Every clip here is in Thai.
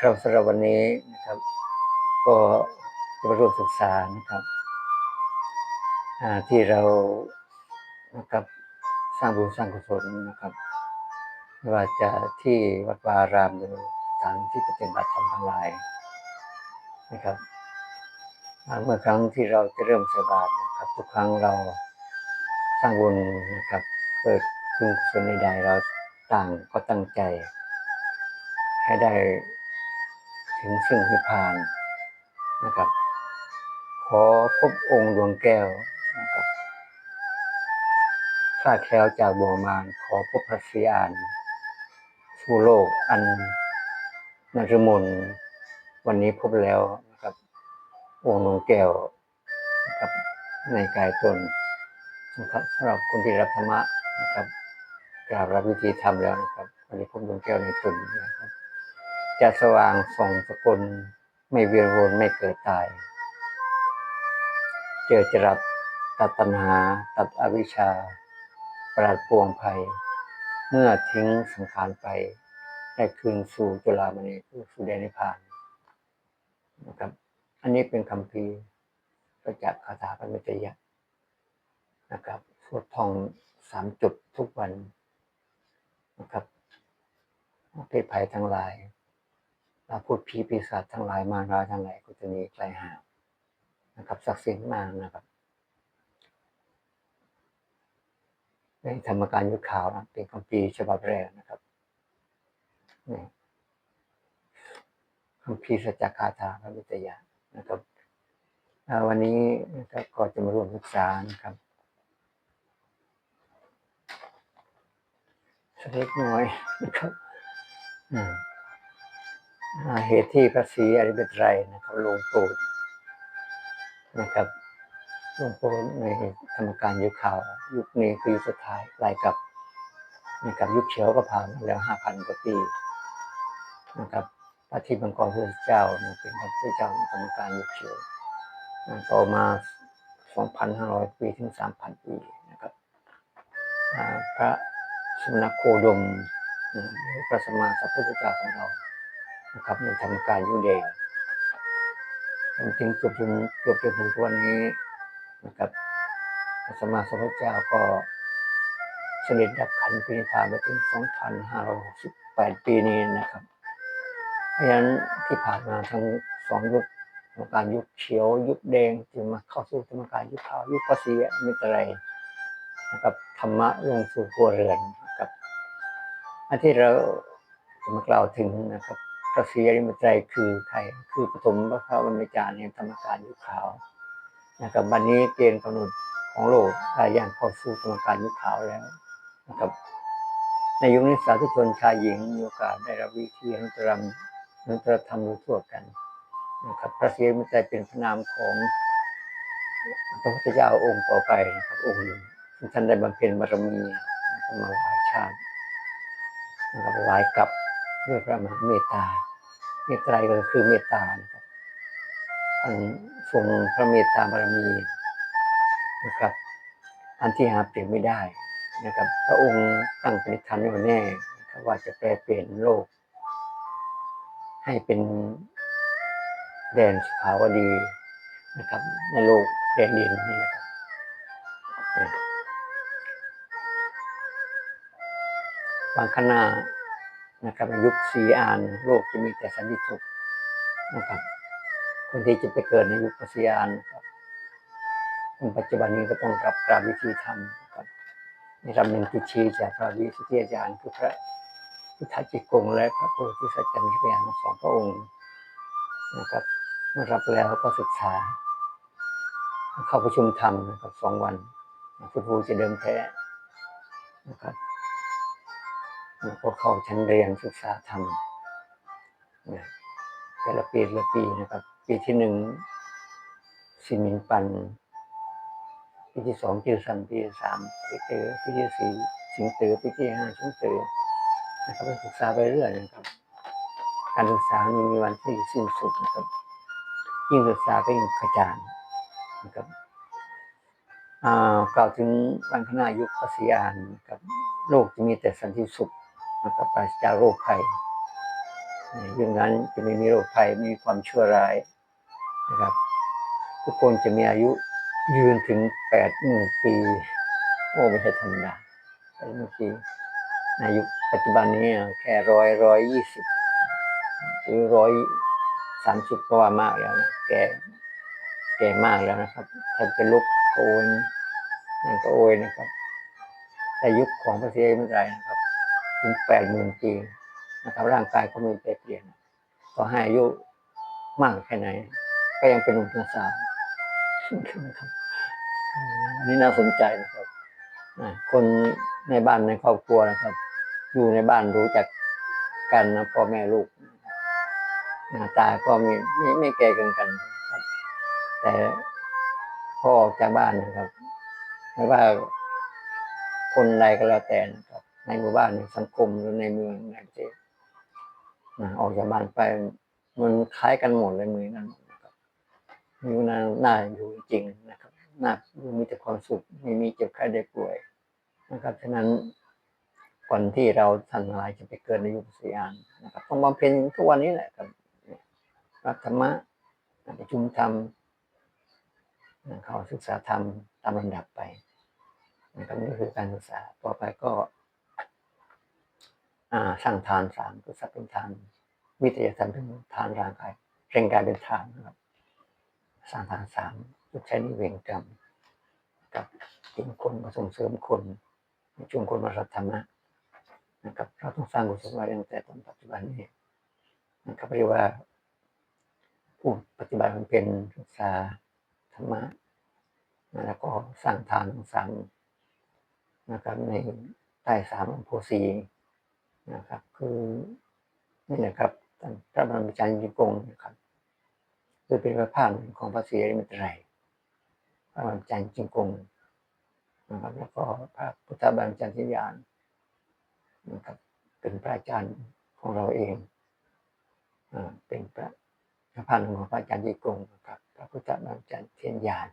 ครับสำหรับวันนี้นะครับ ก็จะมาร่วมศึกษานะครับที่เรานะครับสร้างบุญสร้างกุศลนะครับไม่ว่าจะที่วัดวาอารามหรือสถานที่ปฏิบัติธรรมทั้งหลายนะครับเมื่อครั้งที่เราจะเริ่มใส่บาตรนะครับทุกครั้งเราสร้างบุญนะครับเกิดคุญกุศลใดๆเราต่างก็ตั้งใจ ให้ได้ ถึงซึ่งนิพพานนะครับ ขอพบองค์ดวงแก้วนะครับข้าแคล้วจากบ่วงมารขอพบพระศรีอานสู่โลกอันนรมนวันนี้พบแล้วนะครับ องค์ดวงแก้วนะครับในกายตนนะครับสำหรับคนที่รับธรรมะนะครับกราบรับวิธีทำแล้วนะครับวันนี้พบดวงแก้วในตนนะครับ จะสว่างส่องสกุลไม่เวียนวนไม่เกิดตาย เจอจรัสตัดตัณหา ตัดอวิชชา ปราดปวงภัย เมื่อทิ้งสังขารไป ได้คืนสู่จุฬามณีสู่แดนิพานนะครับ อันนี้เป็นคำพีประจักษ์คาถาพระมิตยะนะครับสวดท่องสามจุดทุกวันนะครับเพศภัยทั้งหลาย เราพูดผีปีศาจทั้งหลายมารร้ายทั้งหลายก็จะหนีไกลห่างนะครับศักดิ์สิทธิ์มากนะครับในธรรมการยุคขาวนะเป็นคำพีร์ฉบับแรกนะครับนี่คำพีร์สัจคาถาพระวิทยานะครับวันนี้ก็จะมาร่วมศึกษานะครับสักเล็กน้อยนะครับ อืม เหตุที่พระศรีอริยเตรัยนะครับลงโปรดนะครับลงโปรดในธรรมการยุคข่าวยุคนี้คือยุคสุดท้ายไล่กับนะครับยุคเขียวก็ผ่านมาแล้วห้าพันกว่าปีนะครับพระที่บังกรพระเจ้าเป็นพระพุทธเจ้าธรรมการยุคเขียวอ่าต่อมาสองพันห้าร้อยปีถึงสามพันปีนะครับพระสมณโคดมพระสมมาสัมพุทธเจ้าของเรา นะครับในทำการยุเดงจริงจบจนจบจนถึงทุกวันนี้นะครับพระสมมาสมพุทธเจ้าก็เสด็จดับขันธ์ปรินิพานไปถึง 2,568 ปีนี้นะครับ เพราะฉะนั้นที่ผ่านมาทั้งสองยุคธรรมการยุคเขียว ยุคแดงจึงมาเข้าสู่ธรรมการยุคขาวยุคภาษีมิตรไรนะครับธรรมะลงสู่ครัวเรือนนะครับอันที่เราจะมากล่าวถึงนะครับ พระศรีอริมตไตรคือใครคือปฐมพระพระบรมจารย์ในธรรมการยุคขาวนะครับวันนี้เกณฑ์กำหนดของโลกได้ย่างเข้าสู่ธรรมการยุคขาวแล้วนะครับในยุคนี้สาธุชนชายหญิงมีโอกาสได้รับวิธีอนุตรมอนุตรธรรมรู้ทั่วกันนะครับพระศรีอริมตไตรเป็นพระนามของพระพุทธเจ้าองค์ต่อไปนะครับองค์หนึ่งท่านได้บำเพ็ญบารมีนะคมาหลายชาตินะครับหลายกับด้วยพระมหาเมตตา เมตไตรก็คือเมตตานะครับท่านทรงพระเมตตาบารมีนะครับ อันที่หาเปลี่ยนไม่ได้นะครับ พระองค์ตั้งปณิธานไว้แน่นะครับว่าจะแปลเปลี่ยนโลก ให้เป็นแดนสุขาวดีนะครับ ในโลกแดนดินนี่นะครับบางขณะ นะครับในยุคสีอานโลกจะมีแต่สันติสุขนะครับ คนที่จะไปเกิดในยุคสีอานนะครับคนปัจจุบันนี้ก็ต้องรับกราบวิธีธรรมนะครับในรำหนึ่งติชีจากพระวิสุทธิอาจารย์คือพระพุทธจิกงและพระโพธิสัจจันทร์พยานทั้งสองพระองค์นะครับเมื่อรับแล้วก็ศึกษา เข้าประชุมธรรมนะครับสองวันพุทธภูจะเดิมแท้นะครับ แล้วก็เข้าชั้นเรียนศึกษาธรรมนะแต่ละปีละปีนะครับ ปีที่หนึ่งสินินปัน ปีที่สองจิรสันปีที่สามปีเตอปีที่สี่สิงเตอปีที่ห้าชิงเตอนะครับไปศึกษาไปเรื่อยนะครับ การศึกษามีมีวันที่สิ้นสุดนะครับ ยิ่งศึกษาก็ยิ่งกระจ่างนะครับอ่ากล่าวถึงวันข้างหน้ายุคภาษีอานนะครับโลกจะมีแต่สันติสุข นะครับปราศจากโรคภัยยุคนั้นจะไม่มีโรคภัยไม่มีความชั่วร้ายนะครับ ทุกคนจะมีอายุยืนถึงแปดหมื่นปี โอ้ไม่ใช่ธรรมดาแปดหมื่นปีอายุปัจจุบันนี้แค่ร้อยร้อยยี่สิบหรือร้อยสามสิบก็ว่ามากแล้วนะแก่แก่มากแล้วนะครับถ้าเป็นลุกโอนนั่นก็โอยนะครับ แต่ยุคของพระเสียไม่ไรนะครับ ถึงแปดหมื่นปีนะครับร่างกายก็ไมีเปลี่ยนต่อให้อายุมากแค่ไหน ก็ยังเป็นหนุ่มเป็นสาวนะครับอันนี้น่าสนใจนะครับคนในบ้านในครอบครัวนะครับ อยู่ในบ้านรู้จักกันนะพ่อแม่ลูกหน้าตาก็ม่ไม่ไม่แก่กันกันครับ แต่พอออกจากบ้านนะครับ ไม่ว่าคนใดก็แล้วแต่นะ ในหมู่บ้านในสังคมหรือในเมืองในประเทศนะออกจากบ้านไปมันคล้ายกันหมดเลยมือนั้นนะครับมีน่าน่าอยู่จริงนะครับน่าอยู่มีแต่ความสุขไม่มีเจ็บไข้ได้ป่วยนะครับฉะนั้นก่อนที่เราท่านลายจะไปเกิดในยุคสยามนะครับต้องบำเพ็ญทุกวันนี้แหละครับรักธรรมะประชุมธรรมเขาศึกษาธรรมตามลำดับไปนะครับนี่คือการศึกษาต่อไปก็ สร้างทานสามคือสัพเป็นทานวิทยาทานเป็นทานร่างกายเร่งกายเป็นทานนะครับสร้างทานสามยุดใช้นิเวงกรรมกับกินคนมาส่งเสริมคนจุงคนมารัตธรรมะนะครับ เราต้องสร้างกุศลไว้ตั้งแต่ตอนปัจจุบันนี้นะครับเรียกว่า ผู้ปฏิบัติมันเป็นศึกษาธรรมะนะแล้วก็สร้างทานสามนะครับในใต้สามโพสี นะครับ คือนี่แหละครับท่านพระบรมจารย์ยิงกงนะครับคือเป็นพระภาคของพระศรีอริยเมตรัยพระบรมจารย์จิงกงนะครับ แล้วก็พระพุทธบรมจารย์ทิยานนะครับ เป็นพระอาจารย์ของเราเองอ่าเป็นพระพระพันของพระอาจารย์ยิงกงนะครับพระพุทธบรมจารย์เทียนยาน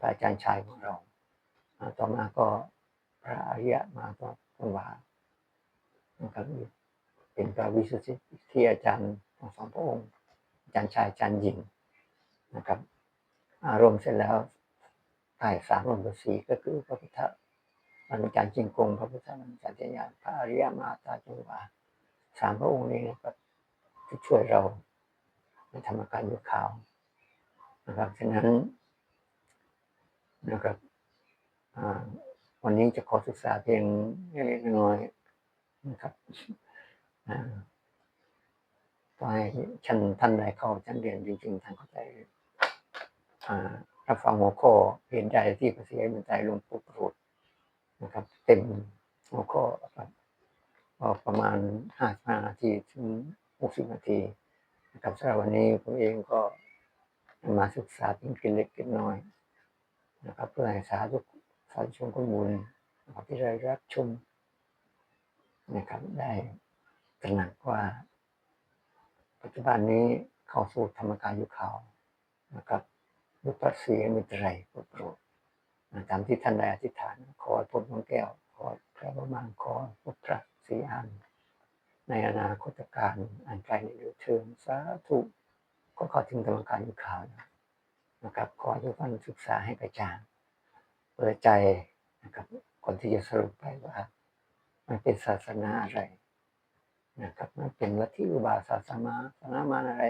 พระอาจารย์ชายของเราต่อมาก็พระอริยะมาก็ตวา นะครับเป็นพระวิสุทธิที่อาจารย์ของสองพระองค์อาจารย์ชายอาจารย์หญิงนะครับ อารมณ์เสร็จแล้วใต้สามอารมณ์สีก็คือพระพุทธบรรจารย์จิงกงพระพุทธบรรจารย์เทียนยานพระอริยมาตาจังหวาสามพระองค์นี้นะครับที่ช่วยเราในธรรมการยุคขาวนะครับฉะนั้นนะครับวันนี้จะขอศึกษาเพียงเล็กน้อย นะครับอ่าก็ให้ท่านท่านใดเข้าชั้นเรียนจริง ๆท่านเข้าใจรับฟังหัวข้อเห็นใจที่พระเสียเป็นใจลงปู่ปรุษนะครับ เต็มหัวข้อครับก็ประมาณห้าสิบห้านาทีถึงหกสิบนาทีนะครับสำหรับวันนี้ผมเองก็มาศึกษาเพียงกินเล็กกินน้อยนะครับเพื่อให้สาธุสาธุชนคนบุญนะครับที่ได้รับชม นะครับได้ตระหนักว่า ปัจจุบันนี้เข้าสู่ธรรมกายยุคขาวนะครับยุคพระศรีมิตรไรโปรดโรดตามที่ท่านได้อธิษฐาน ขอให้พบน้องแก้ว ขอพระประมาณขอพบพระศรีอานในอนาคตการอันไกลในเดือเทิงสาธุก็ข้าถึงธรรมกายยุคขาวนะครับ ขอให้ทุกท่านศึกษาให้กระจ่าง เปิดใจนะครับก่อนที่จะสรุปไปว่า มันเป็นศาสนาอะไรนะครับมันเป็นลัทธิอุบาสาสนาศาสนามันอะไร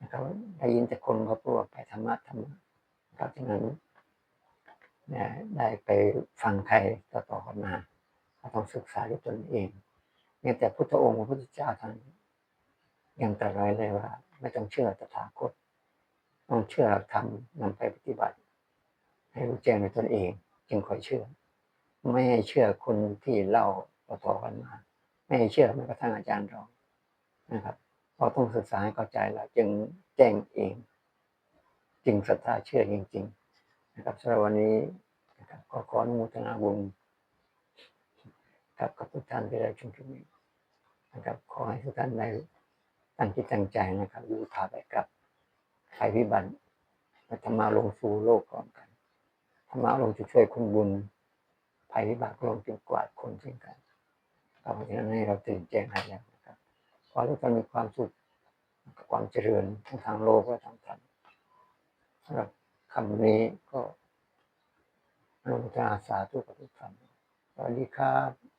นะครับได้ยินแต่คนเขาพูดว่าไปธรรมะธรรมะครับฉะนั้นเนี่ยได้ไปฟังใครต่อๆกันมาก็ต้องศึกษาด้วยตนเองเนี่ยแต่พุทธองค์พระพุทธเจ้าท่านยังตรัสไว้เลยว่า ไม่ต้องเชื่อตถาคต ต้องเชื่อหลักธรรมนำไปปฏิบัติ ให้รู้แจ้งในตนเอง จึงค่อยเชื่อ ไม่ให้เชื่อคนที่เล่าต่อๆกันมา ไม่ให้เชื่อแม้กระทั่งอาจารย์เรานะครับเราต้องศึกษาให้เข้าใจแล้วจึงแจ้งเอง จึงศรัทธาเชื่อจริง ๆ นะครับสำหรับวันนี้นะครับก็ขออนุโมทนาบุญกับกับทุกท่านที่ได้ชมคลิปนี้นะครับขอให้ทุกท่านได้ตั้งจิตตั้งใจนะครับอยู่ผ่าไปกับภัยพิบัติธรรมาลงสู่โลกพร้อมกันธรรมาลงจะช่วยคนบุญ ภัยพิบัติลกจึงกวาดคนเช่นกันเพราะฉะนั้นให้เราตื่นแจ้งอะไรนะครับขอให้ทุกท่านมีความสุขความเจริญทั้งทางโลกและทางธรรมสำหรับคำนี้ก็ลงจาสาธุกับทุกท่านสวัสดีครับ